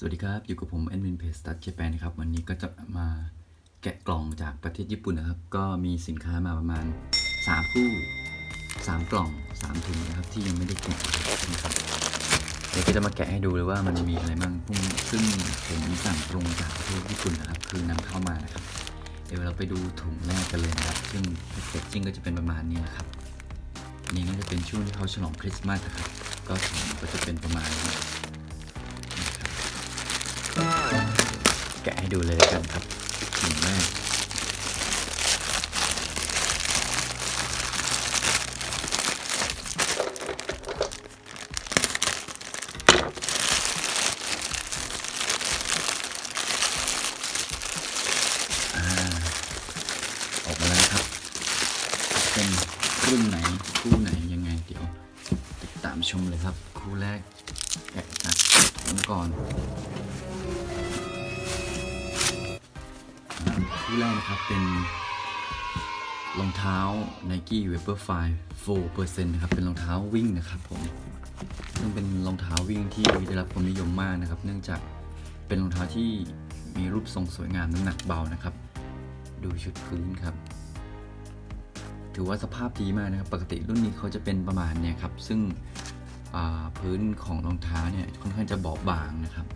สวัสดีครับ อยู่กับผมแอดมินเพจตัดเจแปนครับ วันนี้ก็จะมาแกะกล่องจากประเทศญี่ปุ่นนะครับ ก็มีสินค้ามาประมาณ 3 คู่ 3 กล่อง 3 ถุงนะครับ ที่ยังไม่ได้แกะนะครับเดี๋ยวก็จะมาแกะให้ดูเลยว่ามันมีอะไรบ้างพวกซึ่งผมสั่งตรงจากประเทศญี่ปุ่นนะครับ คือนำเข้ามานะครับ เดี๋ยวเราไปดูถุงแรกกันเลยนะครับ ซึ่งแพ็กเกจจิ้งก็จะเป็นประมาณนี้นะครับนนี้น่าจะเป็นช่วงที่เขาฉลองคริสต์มาสนะครับ ก็ถุงก็จะเป็นประมาณนี้ แกะให้ดูเลยกันครับหนึ่งแรกอ่าออกมาแล้วครับ เป็นรุ่นไหน คู่ไหนยังไงเดี๋ยวติดตามชมเลยครับ คู่แรก แกะจากถุงก่อนคู่แรกนะครับเป็นรองเท้า Nike Vaporfly 4%นะครับ เป็นรองเท้าวิ่งนะครับผมซึ่งเป็นรองเท้าวิ่งที่ได้รับความนิยมมากนะครับ เนื่องจากเป็นรองเท้าที่มีรูปทรงสวยงามน้ำหนักเบานะครับ ดูชุดพื้นครับ ถือว่าสภาพดีมากนะครับ ปกติรุ่นนี้เขาจะเป็นประมาณเนี่ยครับ ซึ่ง พื้นของรองเท้าเนี่ยค่อนข้างจะบอบบางนะครับ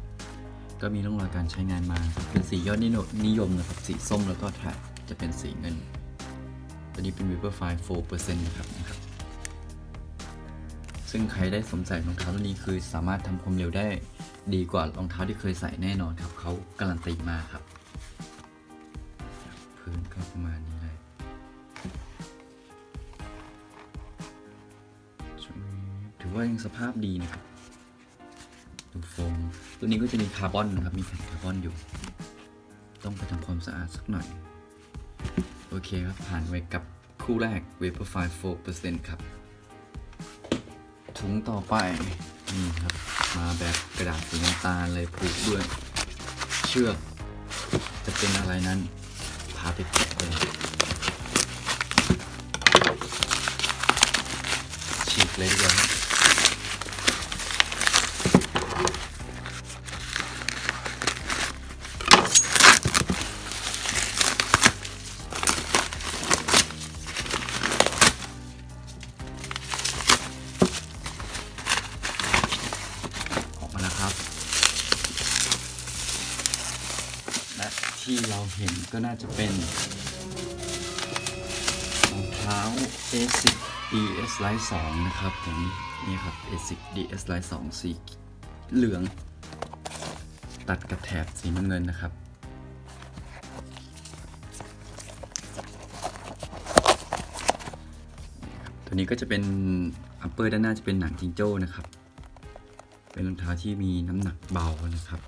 ก็มีร่องรอยการใช้งานมา เป็นสียอดนิยมนะครับ สีส้มแล้วก็แถบจะเป็นสีเงิน ตัวนี้เป็น Vaporfly 4%นะครับนะครับ ซึ่งใครได้สวมใส่รองเท้าตัวนี้คือสามารถทำความเร็วได้ดีกว่ารองเท้าที่เคยใส่แน่นอนครับเขาการันตีมาครับ พื้นก็ประมาณนี้ อว่ายังสภาพดีนะครับดูโฟมตัวนี้ก็จะมีคาร์บอนนะครับ มีแผ่นคาร์บอนอยู่ ต้องไปทำความสะอาดสักหน่อย โอเคครับ ผ่านไปกับคู่แรก Vaporfly 4%ครับ ถุงต่อไป นี่ครับ มาแบบกระดาษสีน้ำตาลเลยผูกด้วย เชือก จะเป็นอะไรนั้น พาไปแกะเลยฉีกเลยดีกว่า เห็นก็น่าจะเป็นรองเท้า A10 DS Lite 2นะครับผมนี่ครับ A10 DS Lite 2สีเหลือง ตัดกับแถบสีน้ำเงินนะครับตัวนี้ก็จะเป็นอัปเปอร์ด้านหน้าจะเป็นหนังจิงโจ้นะครับ เป็นรองเท้าที่มีน้ำหนักเบานะครับ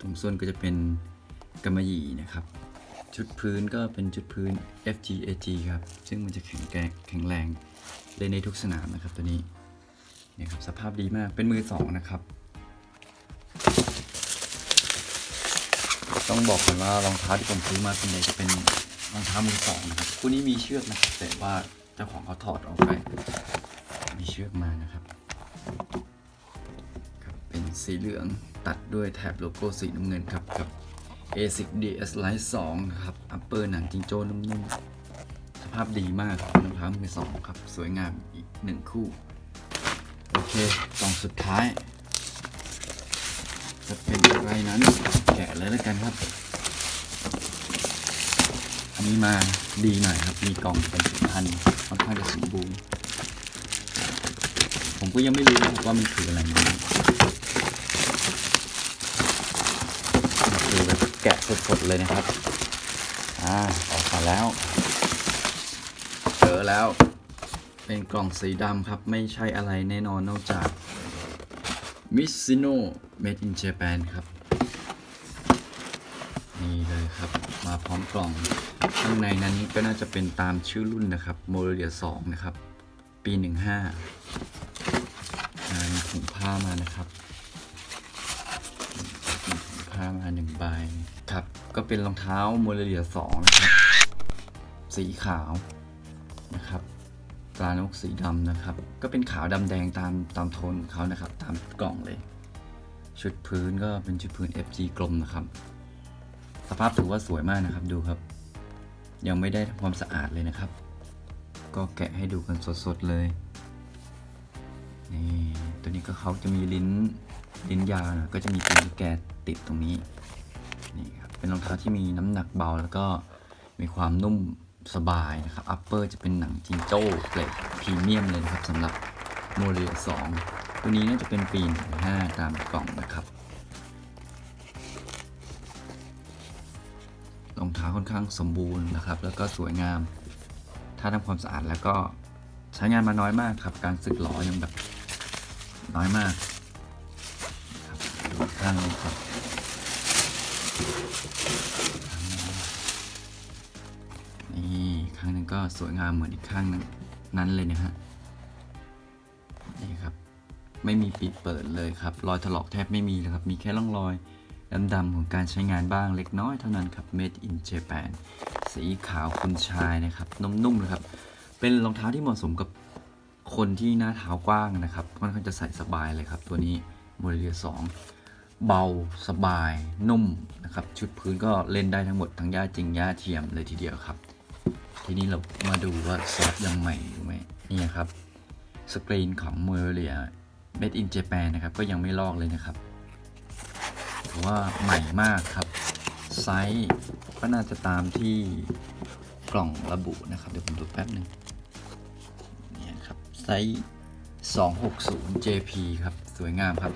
ตรงส้นก็จะเป็น กำมะหยี่นะครับ ชุดพื้นก็เป็นชุดพื้น FGAG ครับ ซึ่งมันจะแข็งแกร่งแข็งแรงเล่นในทุกสนามนะครับตัวนี้เนี่ยครับสภาพดีมากเป็นมือสองนะครับ ต้องบอกก่อนว่ารองเท้าที่ผมซื้อมาส่วนใหญ่จะเป็นรองเท้ามือสองนะครับคู่นี้มีเชือกนะครับแต่ว่าเจ้าของเขาถอดออกไป มีเชือกมานะครับครับ เป็นสีเหลืองตัดด้วยแถบโลโก้สีน้ำเงินครับ กับ A10 DS Lite 2ครับ อัปเปอร์หนังจิงโจ้นุ่มๆ สภาพดีมากรองเท้ามือสองครับ สวยงามอีกหนึ่งคู่ โอเคกล่องสุดท้าย จะเป็นอะไรนั้น แกะเลยแล้วกันครับ อันนี้มาดีหน่อยครับ มีกล่องเป็นสิบพันค่อนข้างจะสมบูรณ์ ผมก็ยังไม่รู้นะว่ามันคืออะไรนะนี่คือ แกะสดๆเลยนะครับ อ่า ออกมาแล้ว เจอแล้ว เป็นกล่องสีดำครับ ไม่ใช่อะไรแน่นอนนอกจากมิซิโน Made in Japan ครับ นี่เลยครับ มาพร้อมกล่อง ข้างในนั้นก็น่าจะเป็นตามชื่อรุ่นนะครับ โมเดล2นะครับ ปี 15อ่ามีถุงผ้ามานะครับ มามาหนึ่งใบครับ ก็เป็นรองเท้าโมเลเลียสองนะครับ สีขาวนะครับตรานกสีดำนะครับ ก็เป็นขาวดำแดงตามตามโทนของเขานะครับ ตามกล่องเลย ชุดพื้นก็เป็นชุดพื้น FG กลมนะครับ สภาพถือว่าสวยมากนะครับดูครับ ยังไม่ได้ทำความสะอาดเลยนะครับ ก็แกะให้ดูกันสดๆเลย นี่ตัวนี้ก็เขาจะมีลิ้นลิ้นยาวนะก็จะมีปีกแกติดตรงนี้นี่ครับเป็นรองเท้าที่มีน้ำหนักเบาแล้วก็มีความนุ่มสบายนะครับอัปเปอร์จะเป็นหนังจิงโจ้เกรดพรีเมียมเลยนะครับสำหรับโมเดล2ตัวนี้น่าจะเป็นปี15ตามกล่องนะครับรองเท้าค่อนข้างสมบูรณ์นะครับ แล้วก็สวยงาม ถ้าทำความสะอาดแล้วก็ใช้งานมาน้อยมากครับ การสึกหลอยังแบบ น้อยมากครับดูข้างนี้ครับนี่ข้างหนึงก็สวยงามเหมือนอีกข้างนั้นนั้นเลยนะฮะนี่ครับ ไม่มีปิดเปิดเลยครับ รอยถลอกแทบไม่มีเลยครับ มีแค่ร่องรอยดำๆของการใช้งานบ้างเล็กน้อยเท่านั้นครับ Made in Japan สีขาวคุณชายนะครับ นุ่มๆนะครับ เป็นรองเท้าที่เหมาะสมกับ คนที่หน้าเท้ากว้างนะครับค่อนข้างจะใส่สบายเลยครับ ตัวนี้โมเดลสองเบาสบายนุ่มนะครับชุดพื้นก็เล่นได้ทั้งหมดทั้งหญ้าจริงหญ้าเทียมเลยทีเดียวครับ ทีนี้เรามาดูว่าซอฟต์ยังใหม่อยู่ไหมนี่ครับสกรีนของ m o r e l i a Made in Japan นะครับก็ยังไม่ลอกเลยนะครับถือว่าใหม่มากครับไซส์ก็น่าจะตามที่กล่องระบุนะครับ เดี๋ยวผมดูแป๊บหนึ่ง ไซส์ 260 JP ครับ สวยงามครับ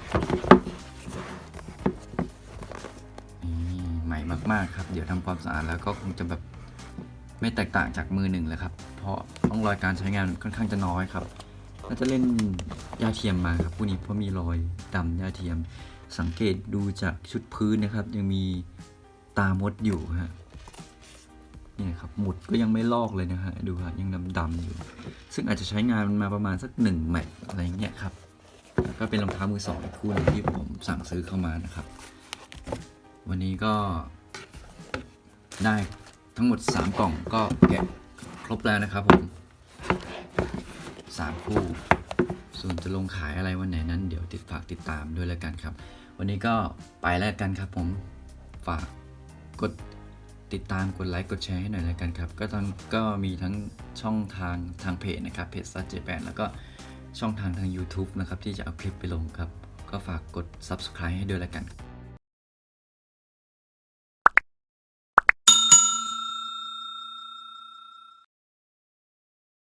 นี่ใหม่มาก ๆ ครับ เดี๋ยวทำความสะอาดแล้วก็คงจะแบบไม่แตกต่างจากมือหนึ่งเลยครับ เพราะต้องรอยการใช้งานค่อนข้างจะน้อยครับน่าจะเล่นยาเทียมมาครับพวกนี้เพราะมีรอยดำยาเทียม สังเกตดูจากชุดพื้นนะครับ ยังมีตามดอยู่ฮะนี่ครับหมุดก็ยังไม่ลอกเลยนะฮะดูฮะยังดำๆอยู่ ซึ่งอาจจะใช้งานมันมาประมาณสักหนึ่งแมตช์อะไรเงี้ยครับก็เป็นรองเท้ามือสองอีกคู่หนึงที่ผมสั่งซื้อเข้ามานะครับ วันนี้ก็ได้ทั้งหมด 3 กล่องก็แกะครบแล้วนะครับผม3 คู่ ส่วนจะลงขายอะไรวันไหนนั้น เดี๋ยวติดฝากติดตามด้วยแล้วกันครับ วันนี้ก็ไปแล้วกันครับผมฝากกด ติดตามกดไลค์กดแชร์ให้หน่อยแล้วกันครับ ก็ตอนก็มีทั้งช่องทางทางเพจนะครับเพจซัจเจแปนแล้วก็ช่องทางทาง YouTube นะครับที่จะเอาคลิปไปลงครับ ก็ฝากกด subscribe ให้ด้วยแล้วกัน